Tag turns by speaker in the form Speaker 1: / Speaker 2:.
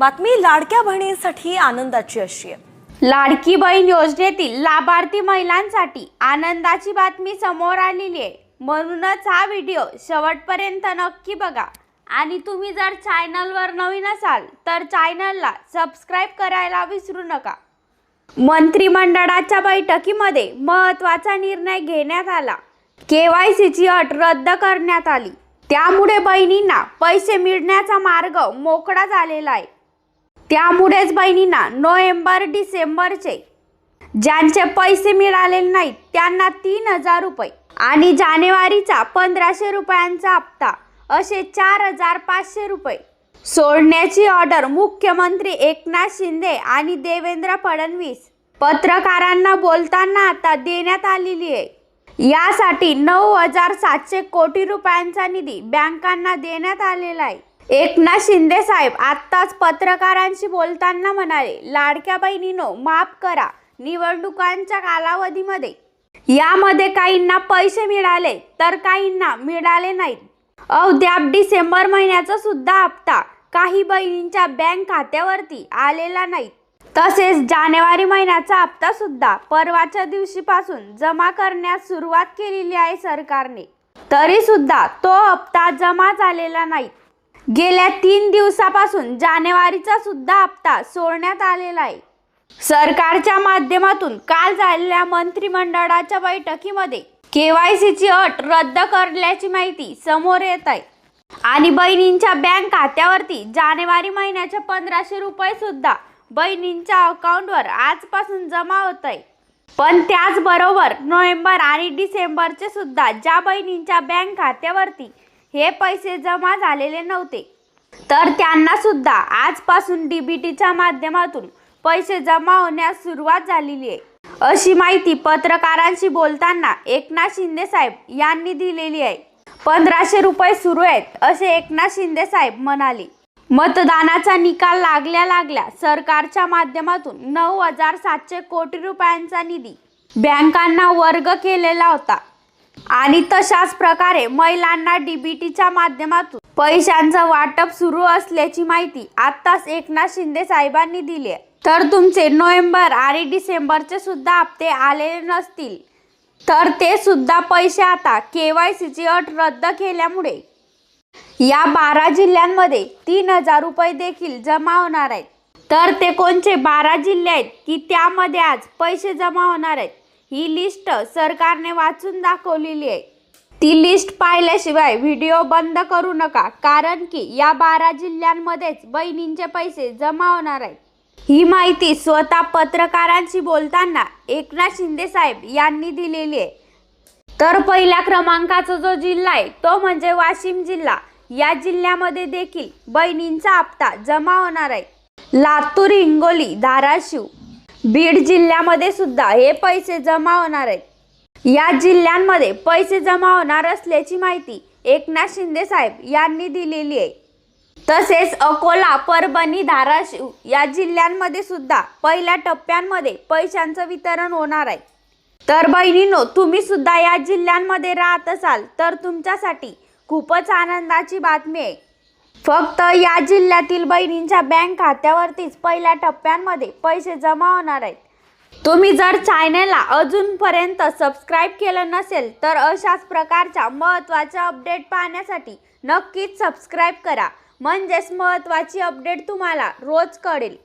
Speaker 1: बातमी लाडक्या बहिणींसाठी आनंदाची अशी आहे.
Speaker 2: लाडकी बहीण योजनेतील लाभार्थी महिलांसाठी आनंदाची बातमी समोर आलेली आहे. म्हणूनच हा व्हिडिओ शेवटपर्यंत नक्की बघा. आणि तुम्ही जर चॅनलवर नवीन असाल तर चॅनलला सबस्क्राईब करायला विसरू नका. मंत्रिमंडळाच्या बैठकीमध्ये महत्त्वाचा निर्णय घेण्यात आला. के वाय सीची अट रद्द करण्यात आली. त्यामुळे बहिणींना पैसे मिळण्याचा मार्ग मोकळा झालेला आहे. त्यामुळेच बहिणींना नोव्हेंबर डिसेंबरचे ज्यांचे पैसे मिळालेले नाहीत त्यांना तीन हजार रुपये आणि जानेवारीचा पंधराशे रुपयांचा हप्ता असे चार हजार पाचशे रुपये. सोडण्याची ऑर्डर मुख्यमंत्री एकनाथ शिंदे आणि देवेंद्र फडणवीस पत्रकारांना बोलताना आता देण्यात आलेली आहे. यासाठी नऊ हजार सातशे कोटी रुपयांचा निधी बँकांना देण्यात आलेला आहे. एकनाथ शिंदे साहेब आत्ताच पत्रकारांशी बोलताना म्हणाले लाडक्या बहिणीनो माफ करा निवडणुकांच्या कालावधीमध्ये यामध्ये काहींना पैसे मिळाले तर काहींना मिळाले नाहीत. अवद्याप डिसेंबर महिन्याचा सुद्धा हप्ता काही बहिणींच्या बँक खात्यावरती आलेला नाही. तसेच जानेवारी महिन्याचा हप्ता सुद्धा परवाच्या दिवशीपासून जमा करण्यास सुरुवात केलेली आहे सरकारने. तरी सुद्धा तो हप्ता जमा झालेला नाही. गेल्या तीन दिवसापासून जानेवारीचा सुद्धा हप्ता सोडण्यात आलेला आहे. सरकारच्या माध्यमातून काल झालेल्या मंत्रिमंडळाच्या बैठकीमध्ये केवायसीची अट रद्द करण्याची माहिती समोर येत आहे. आणि बहिणींच्या बँक खात्यावरती जानेवारी महिन्याचे पंधराशे रुपये सुद्धा बहिणींच्या अकाउंटवर आजपासून जमा होत आहे. पण त्याचबरोबर नोव्हेंबर आणि डिसेंबरचे सुद्धा ज्या बहिणींच्या बँक खात्यावरती हे पैसे जमा झालेले नव्हते. तर त्यांना सुद्धा आजपासून डीबीटीच्या माध्यमातून पैसे जमा होण्यास सुरुवात झालेली आहे. अशी माहिती पत्रकारांशी बोलताना एकनाथ शिंदे साहेब यांनी दिलेली आहे. पंधराशे रुपये सुरू आहेत असे एकनाथ शिंदे साहेब म्हणाले. मतदानाचा निकाल लागल्या लागल्या सरकारच्या माध्यमातून नऊ हजार सातशे कोटी रुपयांचा निधी बँकांना वर्ग केलेला होता. आणि तशाच प्रकारे महिलांना डीबीटीच्या माध्यमातून पैशांचं वाटप सुरू असल्याची माहिती आत्ताच एकनाथ शिंदे साहेबांनी दिली तर तुमचे नोव्हेंबर आणि डिसेंबरचे सुद्धा हप्ते आलेले नसतील तर ते सुद्धा पैसे आता के वाय सीची अट रद्द केल्यामुळे या बारा जिल्ह्यांमध्ये तीन हजार रुपये देखील जमा होणार आहेत. तर ते कोणते बारा जिल्हे आहेत की त्यामध्ये आज पैसे जमा होणार आहेत? ही लिस्ट सरकारने वाचून दाखवलेली आहे. ती लिस्ट पाहिल्याशिवाय व्हिडिओ बंद करू नका कारण की या बारा जिल्ह्यांमध्येच बहिणींचे पैसे जमा होणार आहेत. ही माहिती स्वतः पत्रकारांशी बोलताना एकनाथ शिंदे साहेब यांनी दिलेली आहे. तर पहिल्या क्रमांकाचा जो जिल्हा आहे तो म्हणजे वाशिम जिल्हा. या जिल्ह्यामध्ये देखील बहिणींचा हप्ता जमा होणार आहे. लातूर हिंगोली धाराशिव बीड जिल्ह्यामध्ये सुद्धा हे पैसे जमा होणार आहेत. या जिल्ह्यांमध्ये पैसे जमा होणार असल्याची माहिती एकनाथ शिंदे साहेब यांनी दिलेली आहे. तसेच अकोला परभणी धाराशिव या जिल्ह्यांमध्ये सुद्धा पहिल्या टप्प्यांमध्ये पैशांचं वितरण होणार आहे. तर बहिणींनो तुम्ही सुद्धा या जिल्ह्यांमध्ये राहत असाल तर तुमच्यासाठी खूपच आनंदाची बातमी आहे. फक्त या जिल्ह्यातील बहिणींच्या बँक खात्यावरतीच पहिल्या टप्प्यांमध्ये पैसे जमा होणार आहेत. तुम्ही जर चॅनलला अजूनपर्यंत सबस्क्राईब केलं नसेल तर अशाच प्रकारच्या महत्त्वाच्या अपडेट पाहण्यासाठी नक्कीच सबस्क्राईब करा. म्हणजेच महत्त्वाची अपडेट तुम्हाला रोज कळेल.